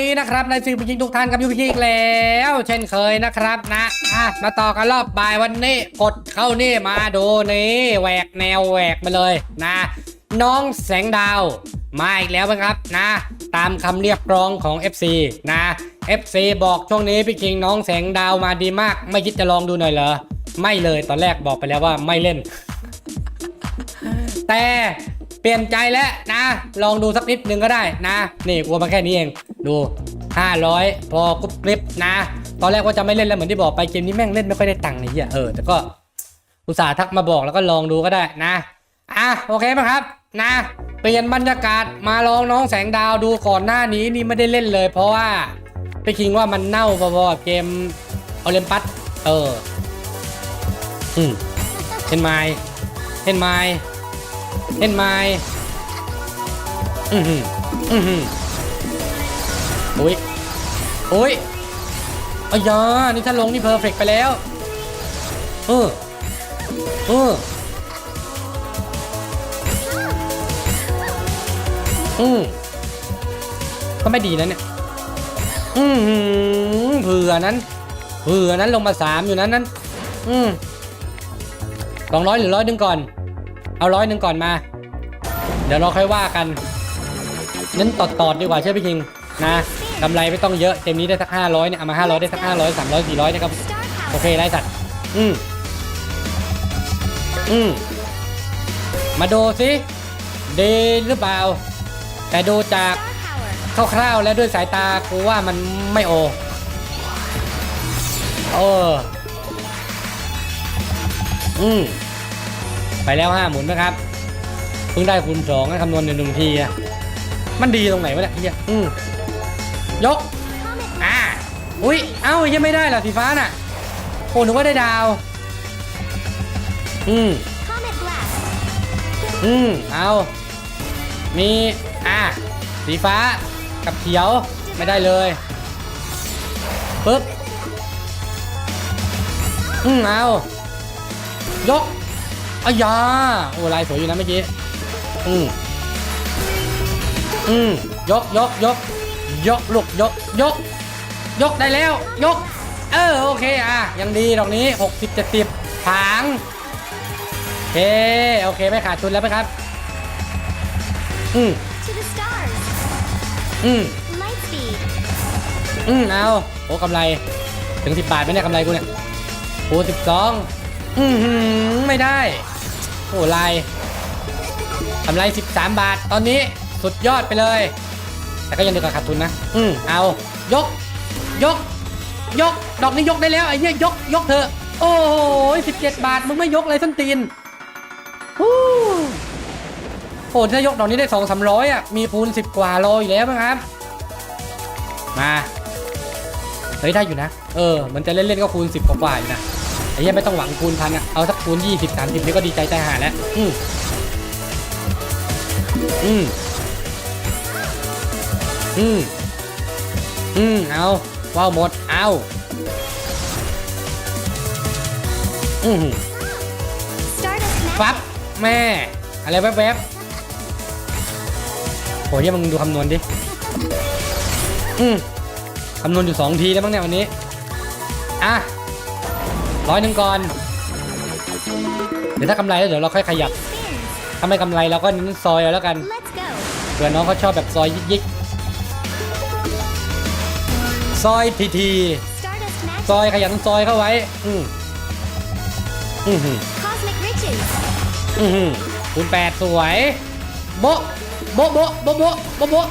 ดีนะครับในสื่อพิจิงทุกท่านกับยูพิจิอีกแล้ว เช่นเคยนะครับนะอะมาต่อกันรอบบ่ายวันนี้กดเข้านี่มาดูนี่แหวกแนวแหวกไปเลยนะ น้องแสงดาวมาอีกแล้วนะครับนะ ตามคำเรียกร้องของ FC นะ FC บอกช่วงนี้พี่คิงน้องแสงดาวมาดีมาก ไม่คิดจะลองดูหน่อยเหรอ ไม่เลยตอนแรกบอกไปแล้วว่าไม่เล่น แต่เปลี่ยนใจแล้วนะ ลองดูสักนิดนึงก็ได้นะ นี่กลัวมาแค่นี้เอง ดู 500 พอกรุ๊บกริบนะ ตอนแรกว่าจะไม่เล่นแล้วเหมือนที่บอกไปเกมนี้แม่งเล่นไม่ค่อยได้ตังค์นี่เออแต่ก็อุตส่าห์ทักมาบอกแล้วก็ลองดูก็ได้นะอะโอเคไหมครับนะ เปลี่ยนบรรยากาศมาลองน้องแสงดาวดูก่อนหน้านี้นี่ไม่ได้เล่นเลย เพราะว่าไปคิงว่ามันเน่าพอๆกับเกมโอลิมปัสเอออืมเห็นไหมเห็นไหมเห็นไหมอือหืออือหือ โอ้ยโอ้ยอายานี่ถ้าลงนี่เพอร์เฟกไปแล้ว เออ เออ อืมก็ไม่ดีนะเนี่ย อืมเผื่อนั้น เผื่อนั้นลงมาสามอยู่นั้นนั้น อืมสองร้อยหรือร้อยหนึ่งก่อน เอาร้อยหนึ่งก่อนมา เดี๋ยวเราค่อยว่ากัน เน้นตอดตอดๆดีกว่าเชื่อพี่คิง นะ กำไรไม่ต้องเยอะเกมนี้ได้สักห้าร้อยเนี่ยเอามาห้าร้อยได้สักห้าร้อยสามร้อยสี่ร้อยนะครับ โอเคไรสัตว์อืมอืมมาดูสิดีหรือเปล่า แต่ดูจากคร่าวๆแล้วด้วยสายตากูว่ามันไม่โอเอออืมไปแล้วห้าหมุนนะครับเพิ่งได้คูณสองคำนวณหนึ่งหนึ่งทีอะมันดีตรงไหนวะเนี่ยเฮียอืม ยก อ่า อุ้ย เอ้ายังไม่ได้เหรอสีฟ้าน่ะโอ้นึกว่าได้ดาว อืม อืม เอา มี อะสีฟ้า กับเขียว ไม่ได้เลย ปึ๊บ อืม เอา ยกอายาโอ้ลายสวยอยู่นะเมื่อกี้ อืม อืม ยกยกยก ยกลูกยกยก ยกได้แล้ว ยก เออโอเคอะยังดีดอกนี้ 60 70ผางโอเคโอเคไม่ขาดทุนแล้วไหมครับ อืม To the stars. อืม Light speed. อืมเอาโอ้กำไรถึง10บาทไหมเนี่ยกำไรกูเนี่ยโอ้สิบสองอืมหืมไม่ได้โอ้ลายกำไร13บาทตอนนี้สุดยอดไปเลย แต่ก็ยังดีกว่าขาดทุนนะ อืมเอา ยก ยก ยก ดอกนี้ยกได้แล้วไอ้เหี้ยยก ยกเถอะ โอ้โห17บาท มึงไม่ยกเลยส้นตีนฮู้โหถ้ายกดอกนี้ได้สองสามร้อยอะ มีคูณ10กว่าโลอยู่แล้วนะครับ มา เฮ้ยได้อยู่นะ เออ มันจะเล่นๆก็คูณ10กว่าๆอยู่นะ ไอ้เหี้ยไม่ต้องหวังคูณพันอะเอาสักคูณ20 30นี่ก็ดีใจใจหายแล้ว อืมอืม อืมอืมเอาว้าวหมด เอาอืม Stardust ฟับ Magic. แม่ อะไรแวบๆโหเหี้ยมึงดูคำนวณดิ อืมคำนวณอยู่สองทีแล้วมั้งเนี่ยวันนี้ อะร้อยหนึ่งก่อน เดี๋ยวถ้ากำไรแล้วเดี๋ยวเราค่อยขยับ Spins. ถ้าไม่กำไรเราก็เน้นซอยเอาแล้วกัน Let's go. เผื่อน้องเขาชอบแบบซอยยิกๆ ซอยทีที Stardust ๆ Magic. ซอยขยันซอยเข้าไว้ อืมอืมหืม Cosmic Riches. อืมหืมคูณแปดสวยโบะโบะโบะโบะโบะโบะโบะ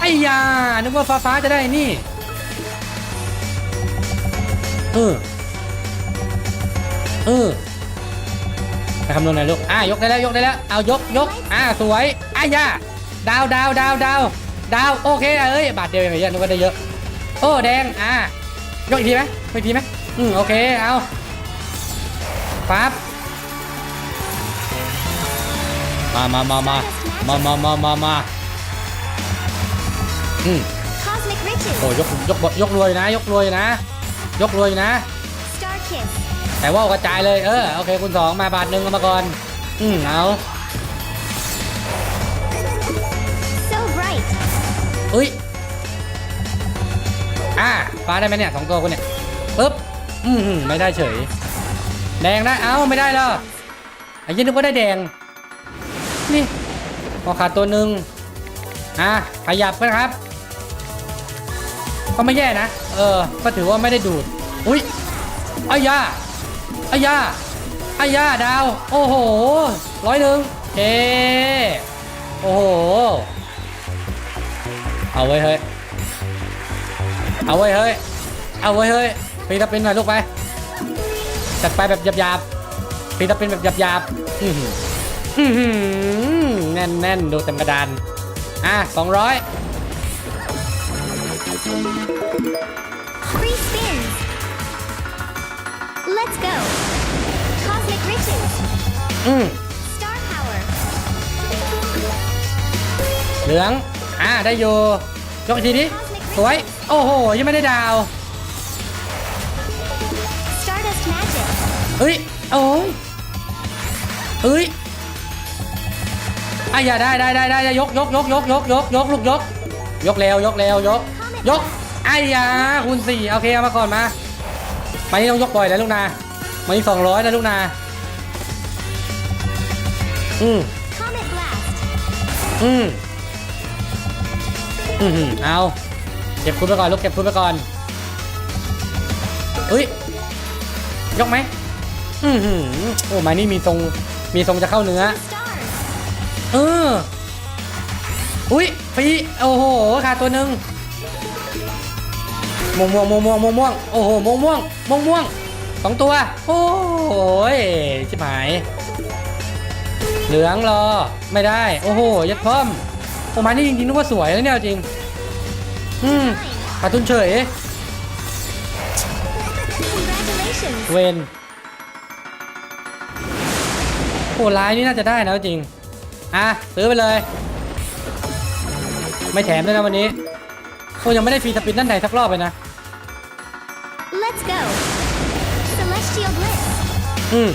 ไอ้ยานึกว่าฟ้าฟ้าจะได้นี่เออเออไปคำนวณหน่อยลูกอะยกได้แล้วยกได้แล้ว เอายกยกอะสวยอะยาดาวดาวดาวดาวดาวโอเคเอ้ยบาทเดียวเองเหรอเนี่ยนึกว่าได้เยอะ โอ้แดงอะยกอีกทีไหมยกอีกทีไหมอืมโอเคเอาปั๊บมามามามามามามามามาอืม Cosmic Riches. โอ้ยกยกยกรวยนะ ยกรวยนะ ยกรวยนะ Star Kiss. แต่ว่าวกระจายเลยเออโอเคคุณสองมาบาทหนึ่งเอามาก่อนอืมเอา So bright. อุ้ย อะฟ้าได้ไหมเนี่ยสองตัวกูเนี่ยปึ๊บอือหือไม่ได้เฉย แดงได้เอ้าไม่ได้แล้วไอ้ยี่นึกว่าได้แดง นี่พอขาดตัวหนึ่งอะขยับนะครับ ก็ไม่แย่นะ เออ ก็ถือว่าไม่ได้ดูด อุ้ยอายาอายาอายาดาว โอ้โหร้อยหนึ่งเอโอ้โห เอาไว้เฮ้ย เอาไว้เฮ้ย เอาไว้เฮ้ยปีตะเป็นหน่อยลูกไป จัดไปแบบหยาบๆปีตะเป็นแบบหยาบๆ อื้อหืออื้อหือแน่นแน่นๆดูเต็มกระดาน อะสองร้อย Free spins. Let's go. Cosmic riches. อืม Star power. เหลือง อ่า ได้อยู่ยกอีกทีดิสวย โอ้โห ยังไม่ได้ดาว Stardust magic. เฮ้ย โอ้ยเฮ้ยอะอย่าได้ได้ได้ได้ได้ยกยกยกยกยกยกยกลูกยก ยกเร็วยกเร็วยก ยกไอ้ยาคูณสี่โอเคเอามาก่อนมามานี่ต้องยกบ่อยแล้วลูกนามานี่สองร้อยนะลูกนาอืม Comet blast. อืมอืมหืมเอา เก็บคุณไปก่อนลูกเก็บคุณไปก่อนเฮ้ยยกไหมอือหือโอ้มานี่มีทรงมีทรงจะเข้าเนื้อเอออุ้ยปีโอ้โหขาดตัวหนึ่งม่วงม่วงม่วงม่วงม่วงม่วงโอ้โหม่วงม่วงม่วงม่วงสองตัว โอ้ยชิบหาย เหลืองรอไม่ได้ โอ้โหยัดพร้อมโอ้มานี่จริงๆนึกว่าสวยแล้วเนี่ยจริง อืม Nine. ขาดทุนเฉย Congratulations. เวนโอ้ร้ายนี่น่าจะได้นะเอาจริง อะ ซื้อไปเลย ไม่แถมด้วยนะวันนี้โอ้ยังไม่ได้ฟรีสปินด้านไหนสักรอบเลยนะ Let's go. Celestial bliss. อืม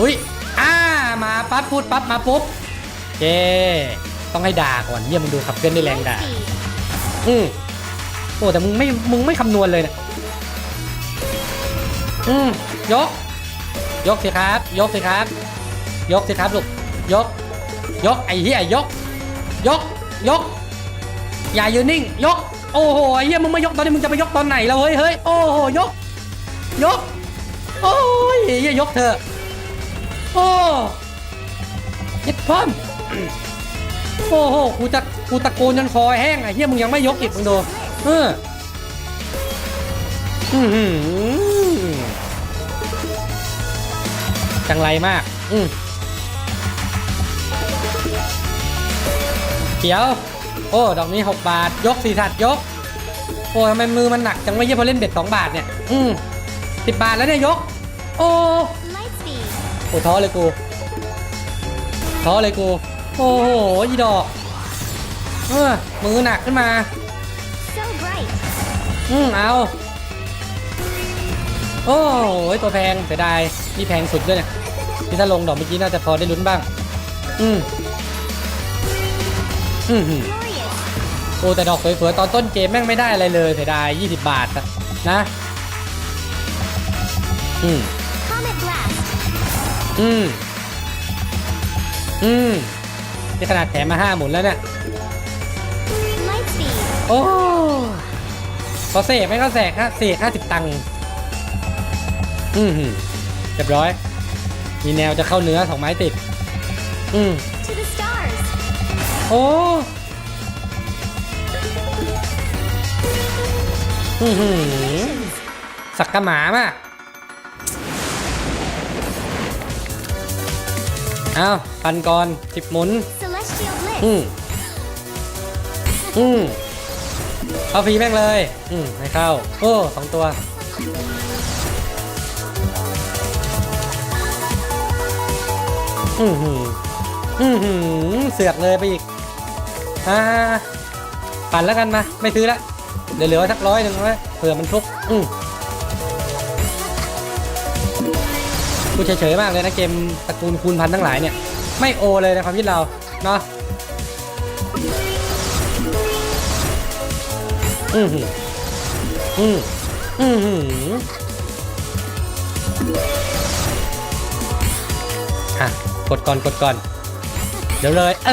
อุ้ยอ่า มาปั๊บพูดปั๊บมาปุ๊บเจต้องให้ด่าก่อนเยี่ยมึงดูขับเคลื่อนด้วยแรงด่า Speed. อืมโอ้แต่มึงไม่มึงไม่คำนวณเลยนะอืมยก ยกสิครับ ยกสิครับ ยกสิครับลูกยก ยกไอ้เหี้ยยก ยก ยก อย่ายืนนิ่ง ยก โอ้โหไอ้เหี้ยมึงไม่ยกตอนนี้มึงจะไปยกตอนไหนแล้วเฮ้ยเฮ้ยโอ้โหยก ยก โอ้ยไอ้เหี้ยยกเถอะโอ้ยึดพร้อม โอ้โหกูจะกูตะโกนจนคอแห้งไอ้เหี้ยมึงยังไม่ยกอีกมึงดูเอออือหือจังไรมาก อืมเขียว โอ้ ดอกนี้ 6 บาท ยกสี่ถัดยก โอ้ทำไมมือมันหนักจังไม่เยี่ยพอเล่นเบ็ด2บาทเนี่ย อืมสิบบาทแล้วเนี่ยยก โอ้ Light speed. โอ้ท้อเลยกู ท้อเลยกู โอ้โหยีดอกเออมือหนักขึ้นมา So bright. อืมเอาโอ้โหตัวแพงเสียดายนี่แพงสุดด้วยเนี่ยที่ถ้าลงดอกเมื่อกี้น่าจะพอได้ลุ้นบ้าง อืมอืมหืม Glorious. โอ้แต่ดอกสวยๆตอนต้นเกมแม่งไม่ได้อะไรเลยเสียดาย20 บาทอะนะอืม Comet blast. อืมอืม นี่ขนาดแถมมาห้าหมุนแล้วเนี่ย Light speed. โอ้พอเสกไม่ก็แสกฮะเสกห้าสิบตังค์อืมหืมเรียบร้อย มีแนวจะเข้าเนื้อสองไม้ติด อืม To the stars. โอ้อือหือ Congratulations. สักกะหมามากเอาปันก่อนสิบหมุน Celestial bliss. อืมอืมเอาฟรีแม่งเลย อืมให้เข้า โอ้สองตัว อือหืออือหือเสือกเลยไปอีก อ่า ปั่นแล้วกันมา ไม่ซื้อละ เดี๋ยวเหลือสักร้อยหนึ่งไว้เผื่อมันฟลุกอืมกูเฉยๆมากเลยนะเกมตระกูลคูณพันทั้งหลายเนี่ย ไม่โอเลยในความคิดเรา เนาะอือหืออืออือหืออะ กดก่อนกดก่อน เดี๋ยวเลย เอ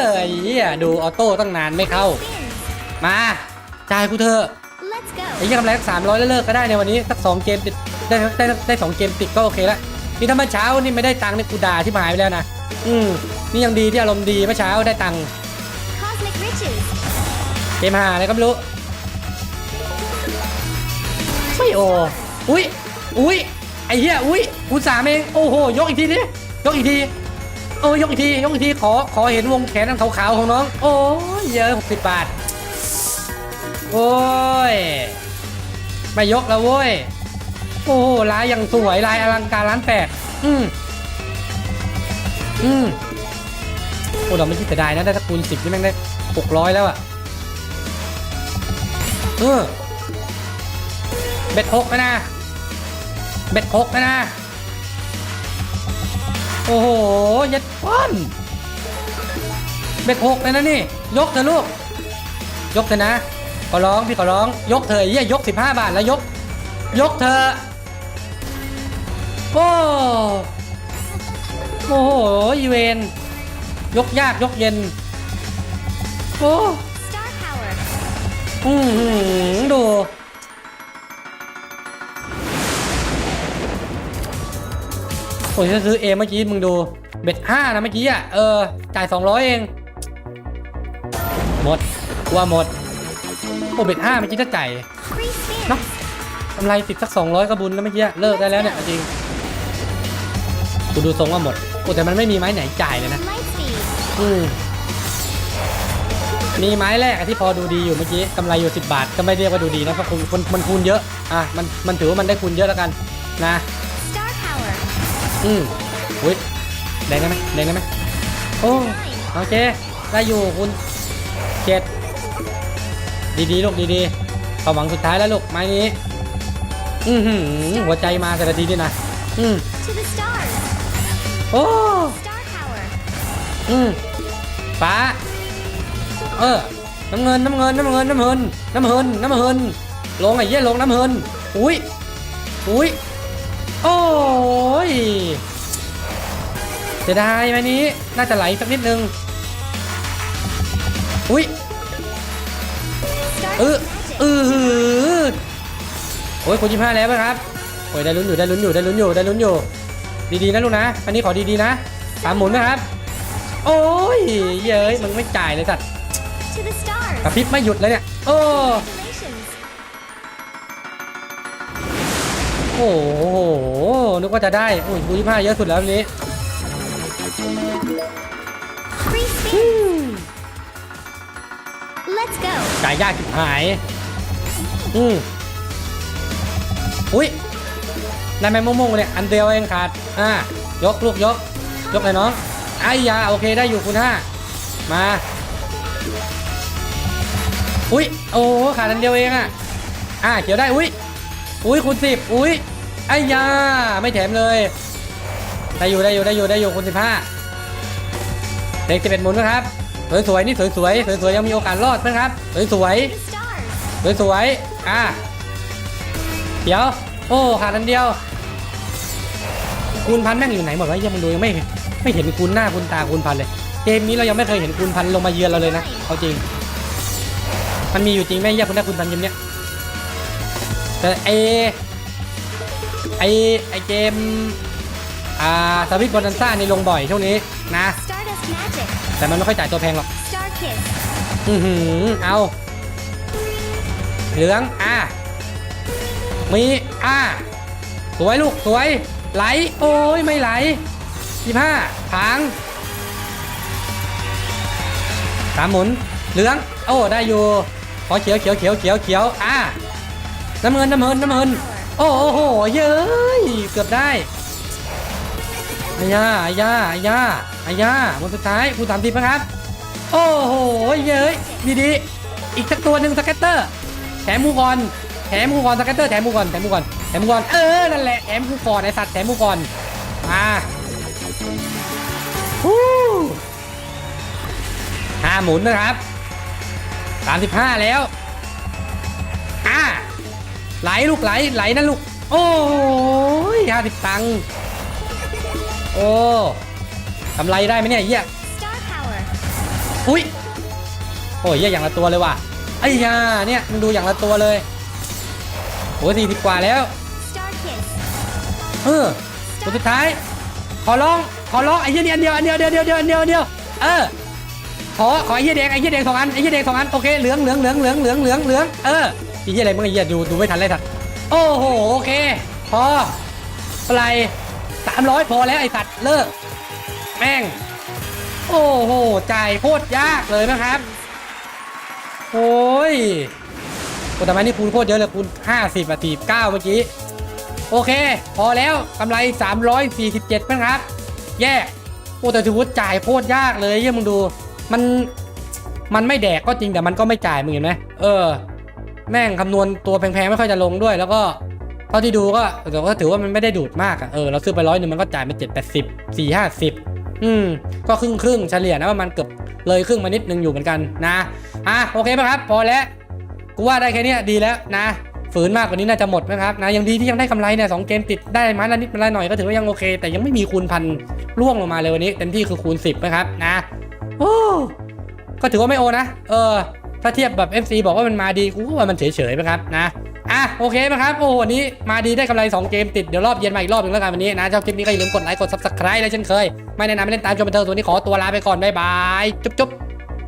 อไอ้เหี้ยดูออโต้ตั้งนานไม่เข้า มาจ่ายกูเถอะไอ้ go. เหี้ยกำไรสักสามร้อยแล้วเลิกก็ได้ในวันนี้สักสองเกมติดได้ได้ได้สองเกมติดก็โอเคละนี่ถ้าเมื่อเช้านี่ไม่ได้ตังค์นี่กูด่าที่หายไปแล้วนะ อืมนี่ยังดีที่อารมณ์ดีเมื่อเช้าได้ตังค์ Cosmic riches. เกมหาอะไรก็ไม่รู้ไม่โออุ้ยอุ้ยไอ้เหี้ยอุ้ยกูสามเองโอ้โหยกอีกทีดิยกอีกทีโอ้ยกอีกทียกอีกทีขอขอเห็นวงแขนอันขาวๆของน้อง โอ้ยเยอะหกสิบบาทโอ้ยไม่ยกแล้วเว้ยโอ้โหลายอย่างสวยลายอลังการร้านแปดอืม อืมโอ้เราไม่คิดเสียดายนะ ได้ตระกูลสิบนี่แม่งได้หกร้อยแล้วอะเออเบ็ดหกนะนะ เบ็ดหกนะนะ โอ้โหยัดป้อนเบ็ดหกเลยนะนี่ ยกเถอะลูก ยกเถอะนะ ขอร้องพี่ขอร้อง ยกเถอะไอ้เหี้ยยก15บาทแล้วยก ยกเถอะโอ้ โอ้โหอีเวนยกยากยกเย็น โอ้อือหือดูโอ้ยซื้อเอเมื่อกี้มึงดู เบ็ดห้านะเมื่อกี้อะ เออ จ่ายสองร้อยเอง หมดกลัวหมด โอ้เบ็ดห้าเมื่อกี้ถ้าจ่ายเนาะกำไรติดสักสองร้อยก็บุญแล้วเมื่อกี้เลิกได้แล้วเนี่ยจริง กูดูทรงว่าหมด โอ้แต่มันไม่มีไม้ไหนจ่ายเลยนะ Light speed. อืมมีไม้แรกอะที่พอดูดีอยู่เมื่อกี้กำไรอยู่ 10 บาท ก็ไม่เรียกว่าดูดีนะเพราะคุณมันมันคูณเยอะ อะมันมันถือว่ามันได้คูณเยอะแล้วกันนะ Star power. อืมอุ้ยแดงได้ไหมแดงได้ไหมโอ้โอเคได้อยู่คุณเจ็ดดีๆลูกดีๆความหวังสุดท้ายแล้วลูกไม้นี้ อือหือหัวใจมาแต่ละทีนี่นะอืม To the stars. โอ้ อืมฟ้า เออ น้ำเงิน น้ำเงิน น้ำเงิน น้ำเงิน น้ำเงิน น้ำเงิน ลงไอ้เหี้ยลงน้ำเงิน อุ้ย อุ้ย โอ้ยเสียดายไหมนี้ น่าจะไหลสักนิดนึง อุ้ยเออเออโอ้ยคนยี่ห้าแล้วไหมครับ โอ้ยได้ลุ้นอยู่ ได้ลุ้นอยู่ ได้ลุ้นอยู่ ได้ลุ้นอยู่ ดีๆนะลูกนะ อันนี้ขอดีๆนะสามหมุนนะครับ โอ้ยเย้ยมึงไม่จ่ายเลยสัตว์ To the stars. กระพริบไม่หยุดเลยเนี่ย โอ้ Congratulations. โอ้โห นึกว่าจะได้ โอ้ยคูยี่ห้าเยอะสุดแล้วอันนี้ Free spins. Let's go. จ่ายยากจิบหาย อืมอุ้ย ได้ไหมโมงๆเนี่ยอันเดียวเองขาดอ่ายกลูกยก ยกเลยน้องไอ้ยาโอเคได้อยู่คุณห้ามา อุ้ยโอ้ขาดอันเดียวเองอะอ่าเขียวได้อุ้ยอุ้ยคูณสิบอุ้ยไอ้ยาไม่แถมเลยได้อยู่ได้อยู่ได้อยู่ได้อยู่คูณสิบห้าเด็กจะเป็นหมุนนะครับสวยๆนี่สวยๆสวยๆยังมีโอกาสรอดนะครับสวยๆ To the stars. สวยอะเดี๋ยว โอ้ขาดอันเดียว คูณพันแม่งอยู่ไหนหมดวะยังมันดูยังไม่เห็นไม่เห็นคูณหน้าคูณตาคูณพันเลย เกมนี้เรายังไม่เคยเห็นคูณพันลงมาเยือนเราเลยนะเอาจริง มันมีอยู่จริงแม่งแยกคูณหน้าคูณพันเกมเนี้ยแต่ไอไอไอเกมอ่าสวิตบอลนันซ่านี่ลงบ่อยช่วงนี้นะ Stardust magic. แต่มันไม่ค่อยจ่ายตัวแพงหรอก Star kiss. อือหือเอาเหลืองอ่ามีอ่าสวยลูกสวย ไหล โอ้ยไม่ไหลยี่ห้าผางสามหมุน เหลือง โอ้ ได้อยู่ ขอเขียวเขียวเขียวเขียวเขียวอ่าน้ำเงินน้ำเงินน้ำเงิน โอ้โห เย้ย เกือบได้อายาอายาอายาอายาหมดสุดท้ายคูณสามสิบนะครับ โอ้โห เย้ย ดีดีอีกสักตัวหนึ่งสเก็ตเตอร์ แถมมูก่อน แถมมูก่อนสเก็ตเตอร์ แถมมูก่อน แถมมูก่อน ถมมูก่อน เออ นั่นแหละแถมมูก่อนไอสัตว์แถมมูก่อน มาฮู้ห้าหมุนนะครับสามสิบห้าแล้วไหลลูกไหลไหลนั่นลูก โอ้ยห้าสิบตังค์ โอ้กำไรได้ไหมเนี่ยไอ้เหี้ย Star power. อุ้ย โอ้ยเหี้ยอย่างละตัวเลยว่ะไอ้ยาเนี่ยมึงดูอย่างละตัวเลยโอ้สี่สิบกว่าแล้ว Star kiss. เออตัวสุดท้าย ขอร้องขอร้องไอ้เหี้ยนี่อันเดียวอันเดียวเดียวเดียวเดียวอันเดียวอันเดียวเออขอขอไอ้เหี้ยแดงไอ้เหี้ยแดงสองอันไอ้เหี้ยแดงสองอันโอเคเหลืองเหลืองเหลืองเหลืองเหลืองเหลืองเหลืองเออไอ้เหี้ยอะไรมึงไอ้เหี้ยดูดูไม่ทันเลยสัตว์โอ้โหโอเคพออะไรสามร้อยพอแล้วไอ้สัตว์เลิกแม่ง โอ้โหจ่ายโคตรยากเลยนะครับโอ้ยโอ้แต่ทำไมนี่คูณโคตรเยอะเลยคูณ50อะที9เมื่อกี้ โอเค พอแล้วกำไร 347มั้งครับ แย่โอ้แต่ถือว่าจ่ายโคตรยากเลยเยี่ยมึงดู มัน มันไม่แดกก็จริงแต่มันก็ไม่จ่ายมึงเห็นไหมเออ แม่งคำนวณตัวแพงๆไม่ค่อยจะลงด้วย แล้วก็เท่าที่ดูก็แต่ก็ถือว่ามันไม่ได้ดูดมากอะเออเราซื้อไปร้อยหนึ่งมันก็จ่ายไปเจ็ดแปดสิบสี่ห้าสิบอืมก็ครึ่งครึ่งเฉลี่ยนะว่ามันเกือบเลยครึ่งมานิดนึงอยู่เหมือนกันนะอะโอเคไหมครับ พอแล้วกูว่าได้แค่นี้ดีแล้วนะ ฝืนมากกว่านี้น่าจะหมดนะครับนะยังดีที่ยังได้กำไรเนี่ยสองเกมติดได้ไม้ละนิดไม้ละหน่อยก็ถือว่ายังโอเค แต่ยังไม่มีคูณพันร่วงลงมาเลยวันนี้เต็มที่คือคูณ 10 นะครับนะโอ้ก็ถือว่าไม่โอนะ เออ ถ้าเทียบแบบ FC บอกว่ามันมาดีกูว่ามันเฉยๆนะครับนะอะโอเคนะครับโอ้วันนี้มาดีได้กำไร 2 เกมติด เดี๋ยวรอบเย็นมาอีกรอบหนึงแล้วกันวันนี้นะชอบคลิปนี้ก็อย่าลืมกดไลค์กด subscribe และเช่นเคย ไม่แนะนำไม่เล่นตามจนบันเทิงส่วนนี้ขอตัวลาไปก่อนบ๊ายบายจุ๊บ